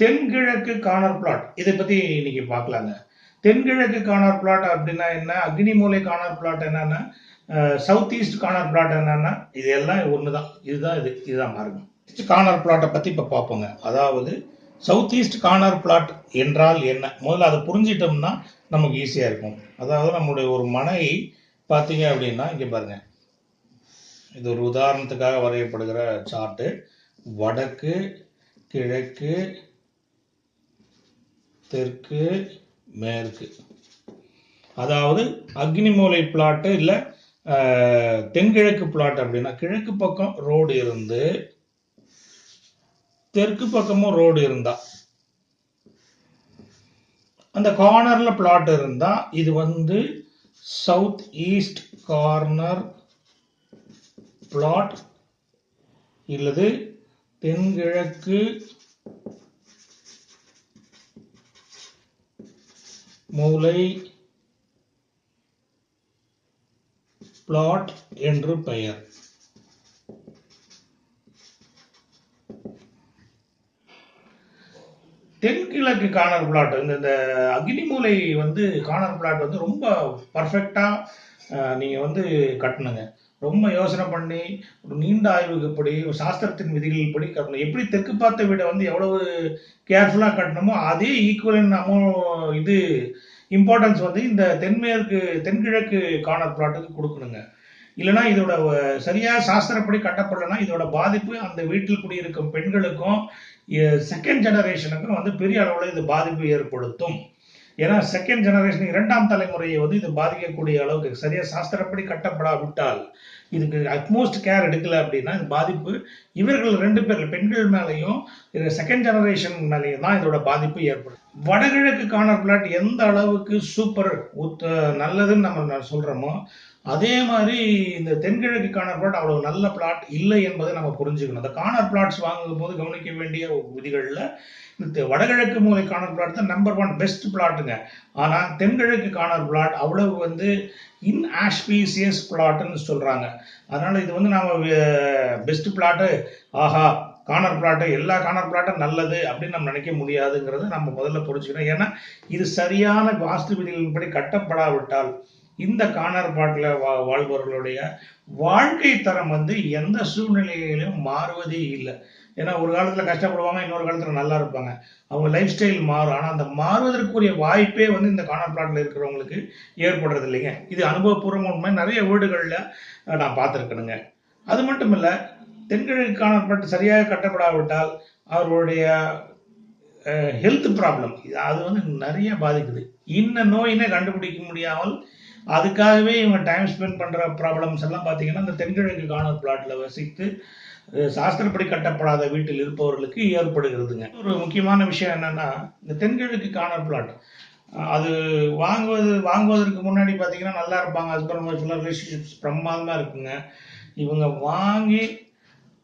தென்கிழக்கு corner plot இதை பத்தி இன்னைக்கு பார்க்கலாங்க. தென்கிழக்கு கார்னர் பிளாட் அப்படின்னா என்ன? அக்னி மூலை கார்னர் பிளாட் என்னன்னா சவுத் ஈஸ்ட் கார்னர் பிளாட் என்னன்னா இது எல்லாம் ஒண்ணுதான். இதுதான் இது. இதுதான் மார்க்கம். கார்னர் பிளாட்டை பத்தி இப்ப பார்ப்போங்க. அதாவது சவுத் ஈஸ்ட் கார்னர் பிளாட் என்றால் என்ன? முதல்ல அதை புரிஞ்சிட்டோம்னா நமக்கு ஈஸியா இருக்கும். அதாவது நம்முடைய ஒரு மனை பார்த்தீங்க அப்படின்னா இங்க பாருங்க. இது ஒரு உதாரணத்துக்காக வரையப்படுகிற சார்ட்டு வடக்கு கிழக்கு தெற்கு மேற்கு. அதாவது அக்னிமூலை பிளாட்டு இல்லை தென்கிழக்கு பிளாட் அப்படின்னா கிழக்கு பக்கம் ரோடு இருந்து தெற்கு பக்கமும் ரோடு இருந்தா அந்த கார்னர்ல பிளாட் இருந்தா இது வந்து சவுத் ஈஸ்ட் கார்னர் பிளாட் இல்லது தென்கிழக்கு மூலை பிளாட் என்று பெயர். தென்கிழக்கு காணர் பிளாட் இந்த இந்த அக்னிமூலை வந்து காணர் பிளாட் வந்து ரொம்ப பர்ஃபெக்டாக நீங்க வந்து கட்டணுங்க. ரொம்ப யோசனை பண்ணி ஒரு நீண்ட ஆய்வுக்குப்படி ஒரு சாஸ்திரத்தின் விதிகள் படி கட்டணும். எப்படி தெற்கு பார்த்த வீடை வந்து எவ்வளவு கேர்ஃபுல்லாக கட்டணுமோ அதே ஈக்குவலன் அமௌண்ட் இது இம்பார்ட்டன்ஸ் வந்து இந்த தென்மேற்கு தென்கிழக்கு கார்னர் பிளாட்டுக்கு கொடுக்கணுங்க. இல்லைன்னா இதோட சரியாக சாஸ்திரப்படி கட்டப்படலைன்னா இதோட பாதிப்பு அந்த வீட்டில் குடியிருக்கும் பெண்களுக்கும் செகண்ட் ஜெனரேஷனுக்கும் வந்து பெரிய அளவில் இது பாதிப்பு ஏற்படுத்தும். ஏன்னா செகண்ட் ஜெனரேஷன் இரண்டாம் தலைமுறையை வந்து இது பாதிக்கக்கூடிய அளவுக்கு சரியாக சாஸ்திரப்படி கட்டப்படாவிட்டால் இதுக்கு அட்மோஸ்ட் கேர் எடுக்கல அப்படின்னா இந்த பாதிப்பு. இவர்கள் ரெண்டு பேர் பெண்கள் மேலேயும் இது செகண்ட் ஜெனரேஷன் மேலேயும் தான் இதோட பாதிப்பு ஏற்படும். வடகிழக்கு கார்னர் பிளாட் எந்த அளவுக்கு சூப்பர் நல்லதுன்னு நம்ம சொல்கிறோமோ அதே மாதிரி இந்த தென்கிழக்கு கார்னர் பிளாட் அவ்வளவு நல்ல பிளாட் இல்லை என்பதை நம்ம புரிஞ்சுக்கணும். அந்த கார்னர் பிளாட்ஸ் வாங்கும் போது கவனிக்க வேண்டிய விதிகளில் இந்த வடகிழக்கு மூலை கார்னர் பிளாட் தான் நம்பர் ஒன் பெஸ்ட் பிளாட்டுங்க ஆனால் தென்கிழக்கு கார்னர் பிளாட் அவ்வளவு வந்து இன் ஆஸ்பீசியஸ் பிளாட்னு சொல்கிறாங்க அதனால் இது வந்து நாம் பெஸ்ட் பிளாட்டு ஆஹா கார்னர் பிளாட்டு எல்லா கார்னர் பிளாட்டும் நல்லது அப்படின்னு நம்ம நினைக்க முடியாதுங்கிறத நம்ம முதல்ல புரிஞ்சுக்கணும். ஏன்னா இது சரியான வாஸ்து விதிகளின்படி கட்டப்படாவிட்டால் இந்த காணற்பாட்டில் வா வாழ்பவர்களுடைய வாழ்க்கை தரம் வந்து எந்த சூழ்நிலையிலும் மாறுவதே இல்லை. ஏன்னா ஒரு காலத்தில் கஷ்டப்படுவாங்க இன்னொரு காலத்தில் நல்லா இருப்பாங்க. அவங்க லைஃப் ஸ்டைல் மாறும். ஆனால் அந்த மாறுவதற்குரிய வாய்ப்பே வந்து இந்த கார்னர் இருக்கிறவங்களுக்கு ஏற்படுறது இல்லைங்க இது அனுபவபூர்வம் உண்மை. நிறைய வீடுகளில் நான் பார்த்துருக்கணுங்க. அது மட்டும் இல்லை தென்கிழக்கு கார்னர் சரியாக கட்டப்படாவிட்டால் அவர்களுடைய ஹெல்த் ப்ராப்ளம் அது வந்து நிறைய பாதிக்குது. இன்ன நோயினை கண்டுபிடிக்க முடியாமல் அதுக்காகவே இவங்க டைம் ஸ்பெண்ட் பண்ற ப்ராப்ளம்ஸ் எல்லாம் பார்த்தீங்கன்னா இந்த தென்கிழக்கு கார்னர் பிளாட்ல வசித்து சாஸ்திரப்படி கட்டப்படாத வீட்டில் இருப்பவர்களுக்கு ஏற்படுகிறதுங்க. ஒரு முக்கியமான விஷயம் என்னன்னா இந்த தென்கிழக்கு கார்னர் பிளாட் அது வாங்குவது வாங்குவதற்கு முன்னாடி பார்த்தீங்கன்னா நல்லா இருப்பாங்க. ஹஸ்பண்ட் ஒய்ஃப்லாம் ரிலேஷன்ஷிப்ஸ் பிரமாதமாக இருக்குங்க. இவங்க வாங்கி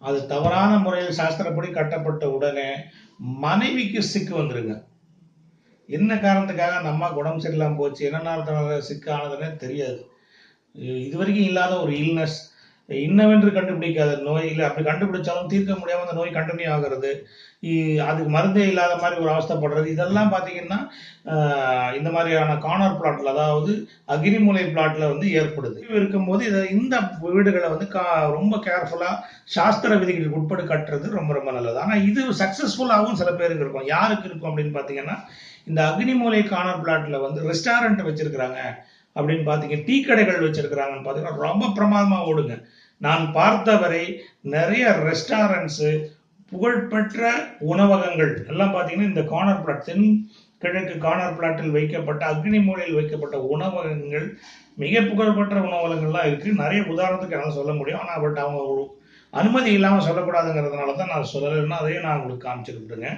அது தவறான முறையில் சாஸ்திரப்படி கட்டப்பட்ட உடனே மனைவிக்கு சிக்கு வந்துருங்க. என்ன காரணத்துக்காக அந்த அம்மாவுக்கு உடம்பு சரியில்லாமல் போச்சு? என்ன நேரத்தில் சிக்கு தெரியாது. இது இது வரைக்கும் இல்லாத ஒரு இல்னஸ் இன்னவென்று கண்டுபிடிக்காத நோய் இல்லை அப்படி கண்டுபிடிச்சாலும் தீர்க்க முடியாம அந்த நோய் கண்டினியூ ஆகிறது இ- அதுக்கு மருந்தே இல்லாத மாதிரி ஒரு அவஸ்தைப்படுறது இதெல்லாம் பார்த்தீங்கன்னா இந்த மாதிரியான கார்னர் பிளாட்ல அதாவது அக்னிமூலை பிளாட்ல வந்து ஏற்படுது. இருக்கும்போது இதை இந்த வீடுகளை வந்து கா- ரொம்ப கேர்ஃபுல்லாக சாஸ்திர விதிகளுக்கு உட்பட்டு கட்டுறது ரொம்ப ரொம்ப நல்லது. ஆனால் இது சக்ஸஸ்ஃபுல்லாகவும் சில பேருக்கு இருக்கும். யாருக்கு இருக்கும் அப்படின்னு பார்த்தீங்கன்னா இந்த அக்னிமூலை கார்னர் பிளாட்ல வந்து ரெஸ்டாரண்ட் வச்சிருக்கிறாங்க. அப்படின்னு பாத்தீங்க டீ கடைகள் வச்சிருக்கிறாங்கன்னு பாத்தீங்கன்னா ரொம்ப பிரமாதமா ஓடுங்க. நான் பார்த்தவரை நிறைய ரெஸ்டாரண்ட்ஸ் புகழ்பெற்ற உணவகங்கள் எல்லாம் பாத்தீங்கன்னா இந்த கார்னர் பிளாட் தென் கிழக்கு கார்னர் பிளாட்டில் வைக்கப்பட்ட அக்னி மூலையில் வைக்கப்பட்ட உணவகங்கள் மிக புகழ்பெற்ற உணவகங்கள்லாம் இருக்கு. நிறைய உதாரணத்துக்கு என்னால் சொல்ல முடியும். ஆனால் பட் அவங்க ஒரு அனுமதி இல்லாமல் சொல்லக்கூடாதுங்கிறதுனால தான் நான் சொல்லலைன்னா அதையும் நான் உங்களுக்கு காமிச்சிருக்கேங்க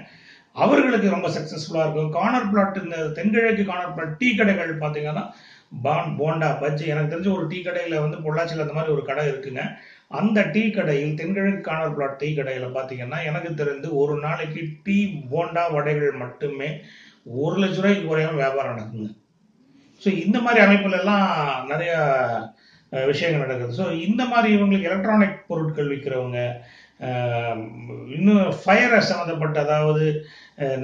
அவர்களுக்கு ரொம்ப சக்ஸஸ்ஃபுல்லாக இருக்கும். கார்னர் பிளாட் இந்த தென்கிழக்கு கார்னர் பிளாட் டீ கடைகள் பார்த்தீங்கன்னா பான் போண்டா பஜ்ஜி எனக்கு தெரிஞ்ச ஒரு டீ கடையில் வந்து பொள்ளாச்சியில் அந்த மாதிரி ஒரு கடை இருக்குங்க. அந்த டீ கடையில் தென்கிழக்கு கார்னர் பிளாட் டீ கடையில் பார்த்தீங்கன்னா எனக்கு தெரிந்து ஒரு நாளைக்கு டீ போண்டா வடைகள் மட்டுமே ஒரு லட்ச ரூபாய்க்கு குறையாமல் வியாபாரம் நடக்குங்க. ஸோ இந்த மாதிரி அமைப்புலலாம் நிறையா விஷயங்கள் நடக்குது. ஸோ இந்த மாதிரி இவங்களுக்கு எலக்ட்ரானிக் பொருட்கள் விற்கிறவங்க இன்னும் ஃபயரை சம்மந்தப்பட்ட அதாவது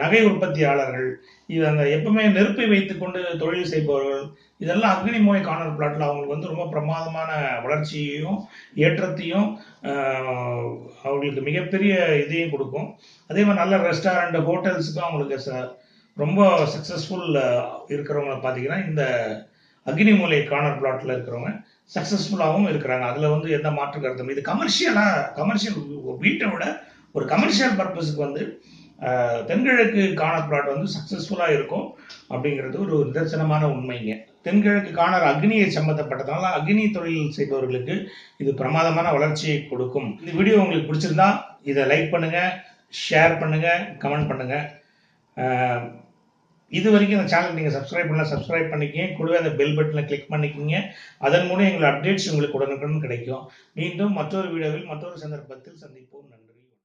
நகை உற்பத்தியாளர்கள் இது அந்த எப்பவுமே நெருப்பை வைத்துக்கொண்டு தொழில் செய்பவர்கள் இதெல்லாம் அக்னி மூலை கார்னர் பிளாட்டில் அவங்களுக்கு வந்து ரொம்ப பிரமாதமான வளர்ச்சியையும் ஏற்றத்தையும் அவங்களுக்கு மிகப்பெரிய இதையும் கொடுக்கும். அதே மாதிரி நல்ல ரெஸ்டாரண்ட் ஹோட்டல்ஸுக்கும் அவங்களுக்கு ச- ரொம்ப சக்ஸஸ்ஃபுல் இருக்கிறவங்கள பார்த்தீங்கன்னா இந்த அக்னி மூலை கார்னர் பிளாட்டில் இருக்கிறவங்க சக்ஸஸ்ஃபுல்லாகவும் இருக்கிறாங்க. அதில் வந்து எந்த மாற்று கருத்தும் இது கமர்ஷியலாக கமர்ஷியல் வீட்டை விட ஒரு கமர்ஷியல் பர்பஸுக்கு வந்து தென்கிழக்கு கார்னர் பிளாட் வந்து சக்ஸஸ்ஃபுல்லாக இருக்கும் அப்படிங்கிறது ஒரு நிதர்சனமான உண்மைங்க. தென்கிழக்கு காணர் அக்னியை சம்பந்தப்பட்டதுனால அக்னி தொழில் செய்பவர்களுக்கு இது பிரமாதமான வளர்ச்சியை கொடுக்கும். இந்த வீடியோ உங்களுக்கு பிடிச்சிருந்தா இதை லைக் பண்ணுங்கள் ஷேர் பண்ணுங்கள் கமெண்ட் பண்ணுங்கள் இது வரைக்கும் இந்த சேனல் நீங்கள் சப்ஸ்கிரைப் பண்ணலாம் சப்ஸ்கிரைப் பண்ணிக்கங்க. கூடவே அந்த பெல் பட்டனை கிளிக் பண்ணிக்கிங்க. அதன் மூலம் எங்களுக்கு அப்டேட்ஸ் உங்களுக்கு உடனுக்குடன் கிடைக்கும். மீண்டும் மற்றொரு வீடியோவில் மற்றொரு சந்தர்ப்பத்தில் சந்திப்போம். நன்றி.